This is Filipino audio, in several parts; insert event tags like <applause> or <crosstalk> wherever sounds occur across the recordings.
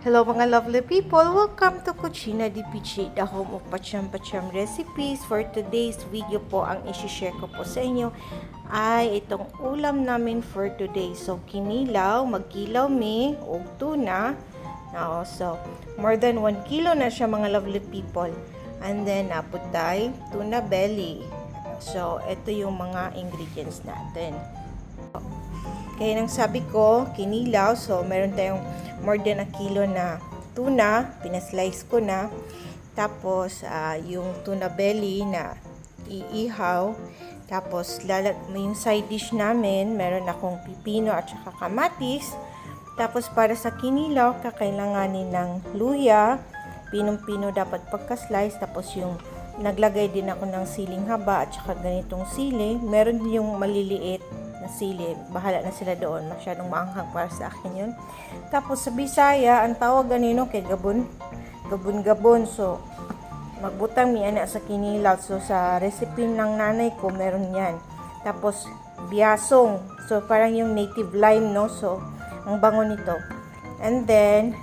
Hello mga lovely people! Welcome to Cucina di Pichi, the home of pacham-pacham recipes. For today's video po, ang isi-share ko po sa inyo ay itong ulam namin for today. So, kinilaw, magkilaw me, o tuna. No, so, more than 1 kilo na siya mga lovely people. And then, naputay, tuna belly. So, ito yung mga ingredients natin. Kaya nang sabi ko, kinilaw. So, meron tayong more than a kilo na tuna. Pinaslice ko na. Tapos, ah, yung tuna belly na iihaw. Tapos, lalag, yung side dish namin, meron akong pipino at saka kamatis. Tapos, para sa kinilaw, kakailanganin ng luya. Pinong-pino dapat pagka-slice. Tapos, yung naglagay din ako ng siling haba at saka ganitong sili. Meron din yung maliliit sili. Bahala na sila doon. Masyadong maanghang para sa akin yun. Tapos sa Bisaya, ang tawag ganino kay gabon. Gabon-gabon. So, magbutang mi ana sa kinilaw. So, sa recipe ng nanay ko, meron yan. Tapos, biasong. So, parang yung native lime, no? So, ang bango nito. And then,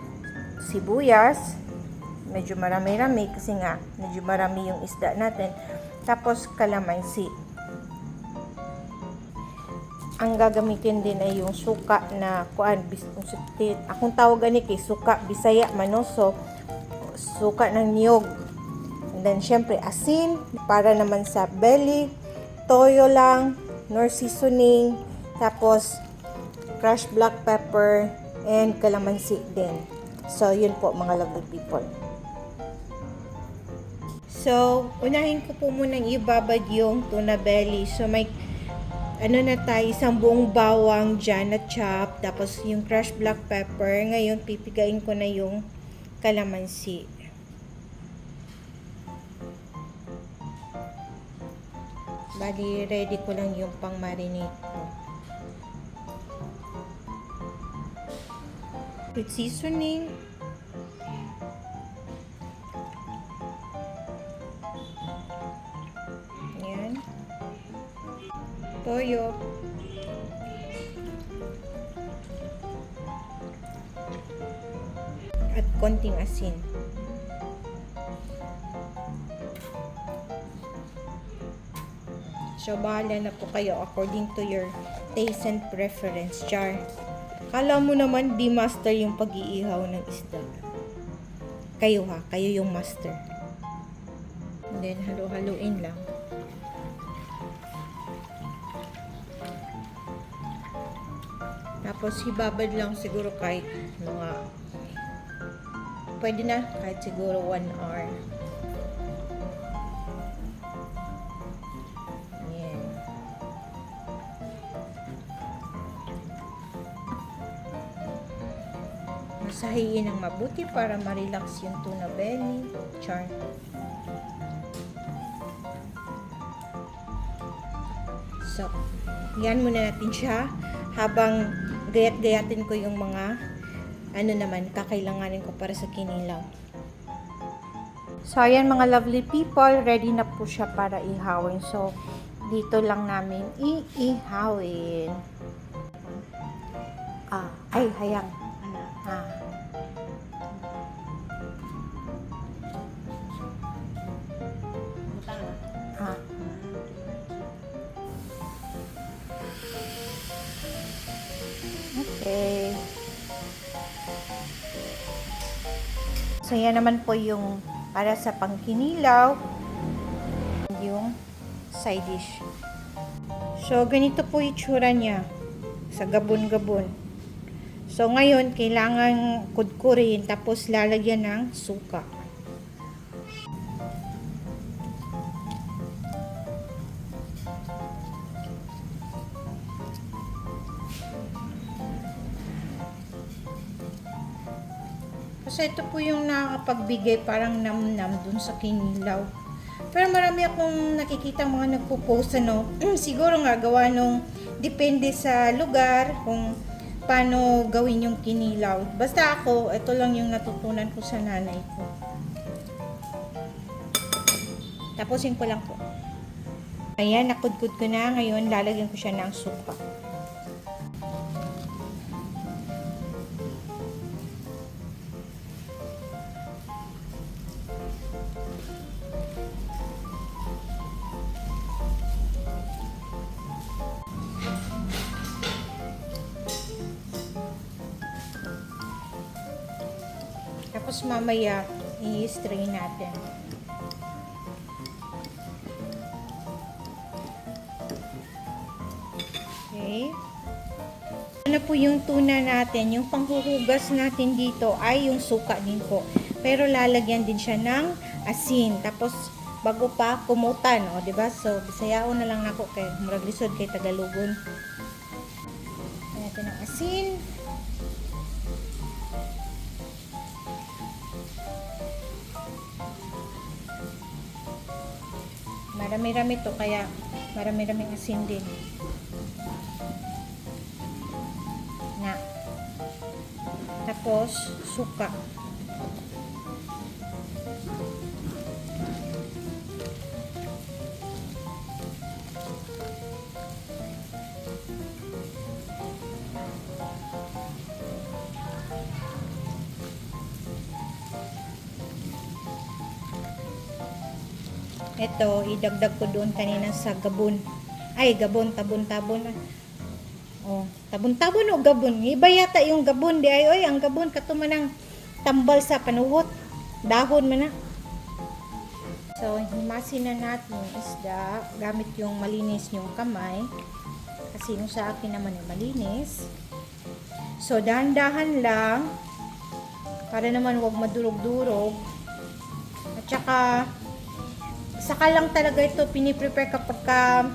sibuyas. Medyo marami-rami kasi nga, medyo marami yung isda natin. Tapos, kalamansi ang gagamitin din ay yung suka na kuan bis akong tawagan ni kay suka bisaya manoso suka ng niyog. And then syempre asin para naman sa belly toyo lang nor seasoning tapos crushed black pepper and calamansi din. So yun po mga lovely people. So, unahin ko po munang ibabad yung tuna belly. So, may ano na tayo, isang buong bawang dyan na chop, tapos yung crushed black pepper. Ngayon, pipigain ko na yung kalamansi. Bali, ready ko lang yung pang marinate ko. With seasoning. Toyo. At konting asin. So, bahala na po kayo according to your taste and preference, char. Kala mo naman di master yung pag-iihaw ng isda. Kayo ha, kayo yung master. And then, halo-haloin lang. Tapos hibabad lang siguro kahit mga pwede na kahit siguro 1 hour. Ayan. Masahiin ng mabuti para ma-relax yung tuna belly. Char. So, yan muna natin siya habang gayat-gayatin ko yung mga ano naman, kakailanganin ko para sa kinilaw. So, ayan mga lovely people, ready na po siya para ihawin. So, dito lang namin iihawin. Ah, ay, hayang. Ah. Ah. So, yan naman po yung para sa pangkinilaw. Yung side dish. So, ganito po itsura niya sa gabon-gabon. So, ngayon, kailangan kudkurin tapos lalagyan ng suka. Kasi ito po yung nakakapagbigay parang nam-nam dun sa kinilaw. Pero marami akong nakikita mga nagpo-post ano, <clears throat> siguro nga gawa nung depende sa lugar kung paano gawin yung kinilaw. Basta ako, ito lang yung natutunan ko sa nanay ko. Tapusin ko lang po. Ayan, nakudkud ko na. Ngayon, lalagyan ko siya ng suka. Tapos mamaya, i-strain natin. Okay. Ano po yung tuna natin? Yung panghuhugas natin dito ay yung suka din po. Pero lalagyan din siya ng asin. Tapos bago pa kumutan, o, di ba? So bisayao na lang nako kay murag lisod kay Tagalugon. Natin ng asin. Marami-rami to kaya marami-raming asin din. Na. Tapos suka. Ito, idagdag ko doon kanina sa gabon. Ay, gabon, tabon-tabon. Oh, tabon-tabon o gabon. Iba yata yung gabon di ay oy, ang gabon kato man ang tambal sa panuhot. Dahon man na. So, himasin na natin yung isda gamit yung malinis yung kamay. Kasi yung sa akin naman ay malinis. So, dahan-dahan lang para naman wag madurog-durog. At saka saka lang talaga ito piniprepare kapag ka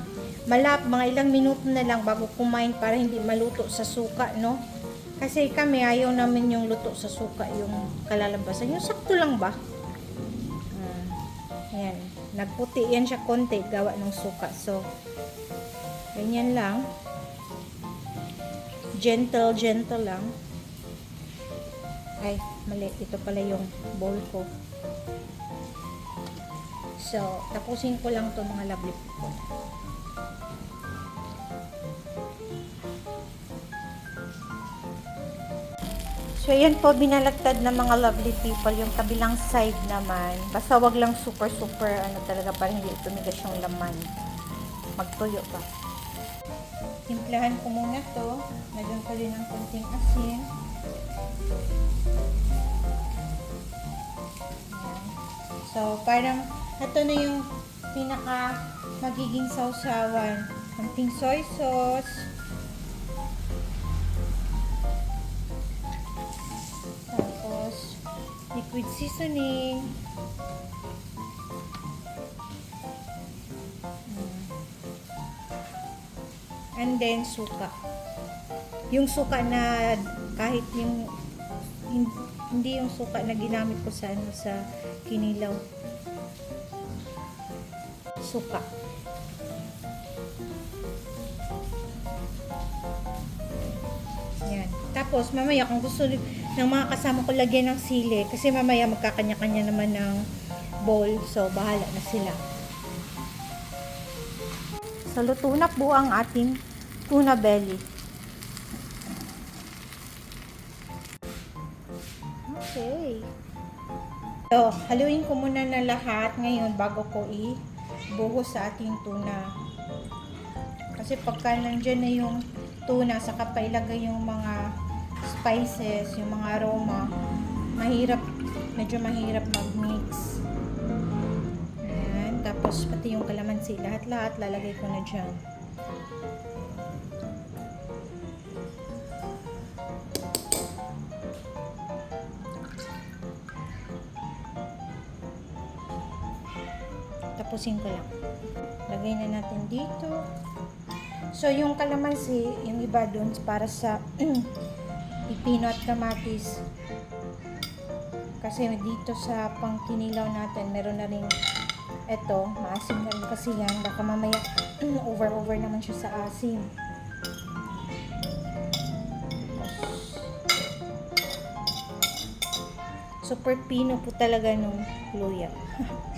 malap, mga ilang minuto na lang bago kumain para hindi maluto sa suka, no? Kasi kami ayaw namin yung luto sa suka, yung kalalabasan. Yung sakto lang ba? Hmm. Ayan. Nagputi yan siya konti, gawa ng suka. So, ganyan lang. Gentle, gentle lang. Ay, mali. Ito pala yung bowl ko. So, tapusin ko lang to mga lovely people. So, ayan po, binalagtad ng mga lovely people. Yung kabilang side naman. Basta wag lang super, super, ano talaga, para hindi tumigas yung laman. Magtuyo pa. Timplahan ko muna to. Lagyan ko rin ng konting asin. So, parang ito na yung pinaka magiging sausawan. Konting soy sauce. Tapos, liquid seasoning. Mm. And then, suka. Yung suka na kahit yung hin- hindi yung suka na ginamit ko sa ano sa kinilaw suka. Yan. Tapos, mamaya kung gusto ng mga kasama ko lagyan ng sili, kasi mamaya magkakanya-kanya naman ng bowl, so bahala na sila. So, luto na po ang ating tuna belly. So, haluin ko muna na lahat ngayon bago ko i-buhos sa ating tuna. Kasi pagka nandyan na yung tuna, saka pa ilagay yung mga spices, yung mga aroma, mahirap, medyo mahirap mag-mix. Ayan. Tapos pati yung kalamansi, lahat-lahat lalagay ko na dyan. Tapusin ko lang. Lagay na natin dito. So, yung kalamansi, yung iba doon para sa <clears throat> pipino at kamatis. Kasi dito sa pangkinilaw natin, meron na rin eto, maasim na rin kasi yan. Baka mamaya <clears throat> over-over naman siya sa asim. Super pino po talaga nung luya. <laughs>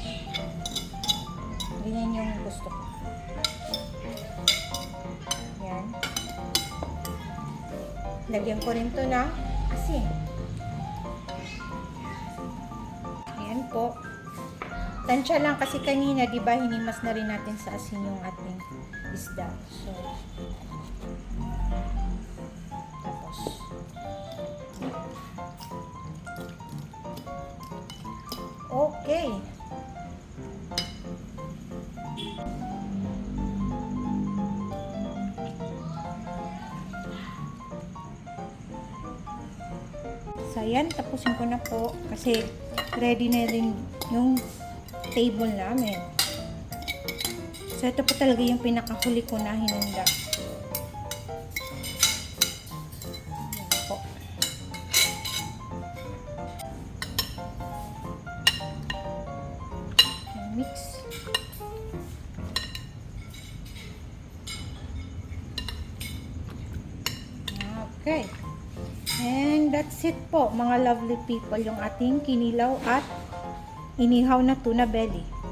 Ganyan yung gusto ko. Yan. Lagyan ko rin to na asin. Ayan po. Tansya lang kasi kanina, di ba, hinimas na rin natin sa asin yung ating isda. So, tapos, Okay. So, ayan, tapusin ko na po kasi ready na rin yung table namin. So, ito po talaga yung pinakahuli ko na hinanda. That's it po, mga lovely people, yung ating kinilaw at inihaw na tuna belly.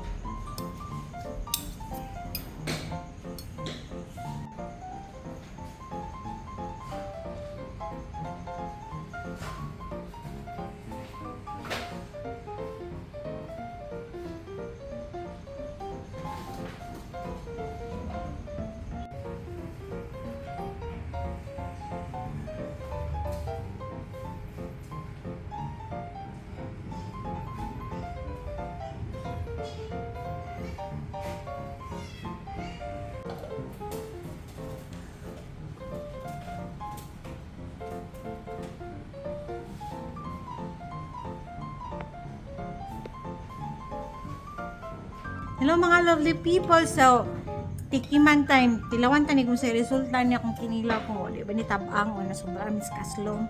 Hello mga lovely people. So, tikiman time. Tilawan tani kung sa resulta niya kung kinilaw ko. Di ba ni tabang o na sobrang miskaslong.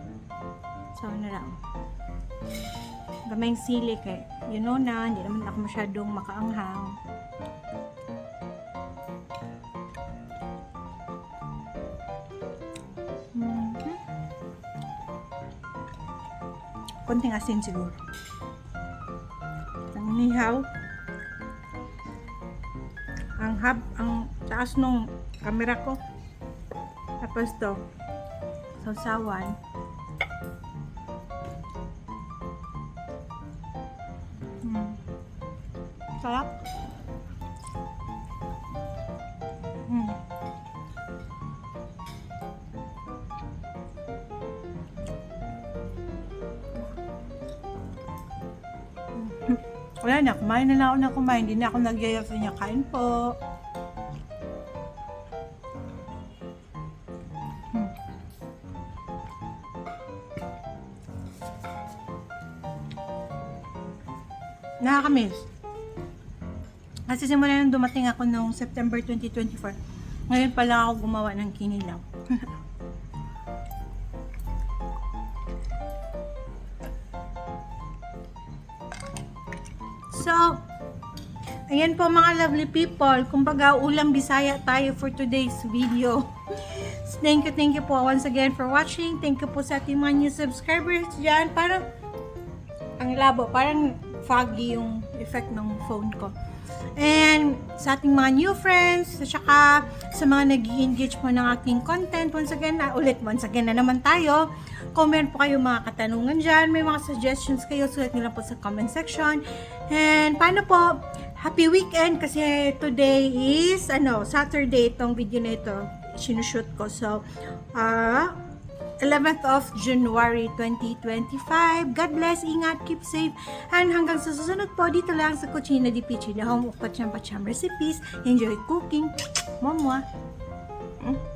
So, ano lang. Gamayng sili kay, you know na, hindi naman ako masyadong makaanghang. Mhm. Konting asin siguro. Ang inihaw. Hab, ang taas nung camera ko. Tapos to, sausawan. Hmm. Sarap. Hmm. <laughs> Wala na, kumain na lang ako na kumain. Hindi na ako nagyayap sa niya. Kain po. Nakakamiss. Kasi simula nung dumating ako noong September 2024, ngayon pa lang ako gumawa ng kinilaw. <laughs> so, ayan po mga lovely people. Kumbaga, ulam bisaya tayo for today's video. <laughs> Thank you, thank you po once again for watching. Thank you po sa ating mga new subscribers dyan. Parang, ang labo, parang foggy yung effect ng phone ko. And sa ating mga new friends, at saka sa mga nag engage po ng aking content, once again, na, ulit once again na naman tayo. Comment po kayo mga katanungan dyan. May mga suggestions kayo, sulat nyo lang po sa comment section. And paano po, happy weekend kasi today is, ano, Saturday itong video na ito. Sinushoot ko. So, ah, 11th of January 2025. God bless, ingat, keep safe. And hanggang sa susunod po, dito lang sa Cucina di Pichi, the home of Pacham Pacham recipes. Enjoy cooking. Momwa. Mm.